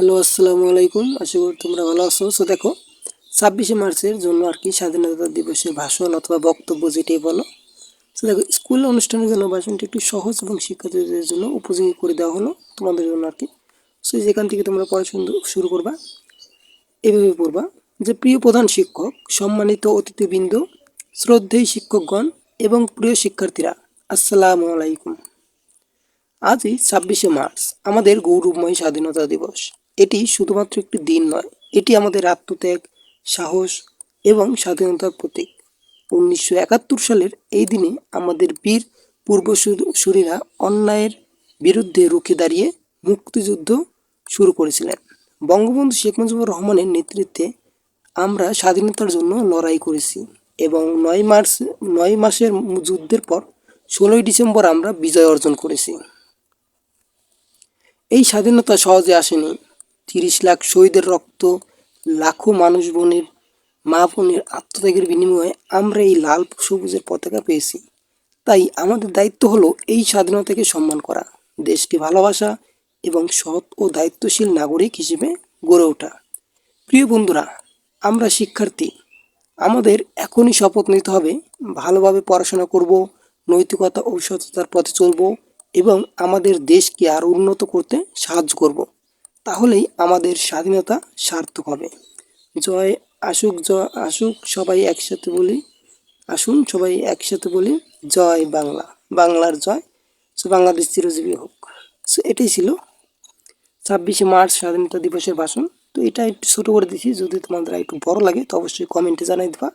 Hello, আসসালামু আলাইকুম। আশা করি তোমরা ভালো আছো। সো দেখো, ছাব্বিশে মার্চের জন্য আর কি স্বাধীনতা দিবসের ভাষণ অথবা বক্তব্য যেটাই বলো। সো দেখো, স্কুল অনুষ্ঠানের জন্য ভাষণটি একটু সহজ এবং শিক্ষার্থীদের জন্য উপযোগী করে দেওয়া হলো তোমাদের জন্য আর কি। সো যেখান থেকে তোমরা পড়াশোনা শুরু করবা। এভাবে পড়বা যে, প্রিয় প্রধান শিক্ষক, সম্মানিত অতিথিবৃন্দ, শ্রদ্ধেয় শিক্ষকগণ এবং প্রিয় শিক্ষার্থীরা, আসসালামু আলাইকুম। আজই ছাব্বিশে মার্চ, আমাদের গৌরবময় স্বাধীনতা দিবস। এটি শুধুমাত্র একটি দিন নয়, এটি আমাদের আত্মত্যাগ, সাহস এবং স্বাধীনতার প্রতীক। উনিশশো একাত্তর সালের এই দিনে আমাদের বীর পূর্বসূরীরা অন্যায়ের বিরুদ্ধে রুখে দাঁড়িয়ে মুক্তিযুদ্ধ শুরু করেছিলেন। বঙ্গবন্ধু শেখ মুজিবুর রহমানের নেতৃত্বে আমরা স্বাধীনতার জন্য লড়াই করেছি এবং নয় মার্চ, নয় মাসের যুদ্ধের পর ষোলোই ডিসেম্বর আমরা বিজয় অর্জন করেছি। এই স্বাধীনতা সহজে আসেনি। তিরিশ লাখ শহীদের রক্ত, লাখো মানুষ বোনের, মা বোনের আত্মত্যাগের বিনিময়ে আমরা এই লাল সবুজের পতাকা পেয়েছি। তাই আমাদের দায়িত্ব হলো এই স্বাধীনতাকে সম্মান করা, দেশকে ভালোবাসা এবং সৎ ও দায়িত্বশীল নাগরিক হিসেবে গড়ে ওঠা। প্রিয় বন্ধুরা, আমরা শিক্ষার্থী, আমাদের এখনই শপথ নিতে হবে, ভালোভাবে পড়াশোনা করব, নৈতিকতা ও সততার পথে চলব এবং আমাদের দেশকে আরও উন্নত করতে সাহায্য করব। তাহলেই আমাদের স্বাধীনতা সার্থক হবে। জয় আসুক জয় আসুক, সবাই একসাথে বলি। আসুন, সবাই একসাথে বলি, জয় বাংলা। বাংলার জয়, সো বাংলাদেশ চিরজীবী হোক। সো এটাই ছিল ছাব্বিশে মার্চ স্বাধীনতা দিবসের ভাষণ। তো এটা একটু ছোটো করে দিছি, যদি তোমাদের একটু বড় লাগে, তো অবশ্যই কমেন্টে জানাই দেবা।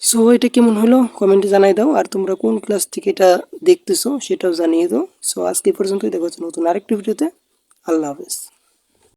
সো এটা কেমন হলো? কমেন্টে জানাই দাও। আর তোমরা কোন ক্লাস থেকে এটা দেখতেছো, সেটাও জানিয়ে দাও। সো আজকে পর্যন্তই। দেখা নতুন আরেকটি ভিডিওতে। আল্লাহ হাফেজ।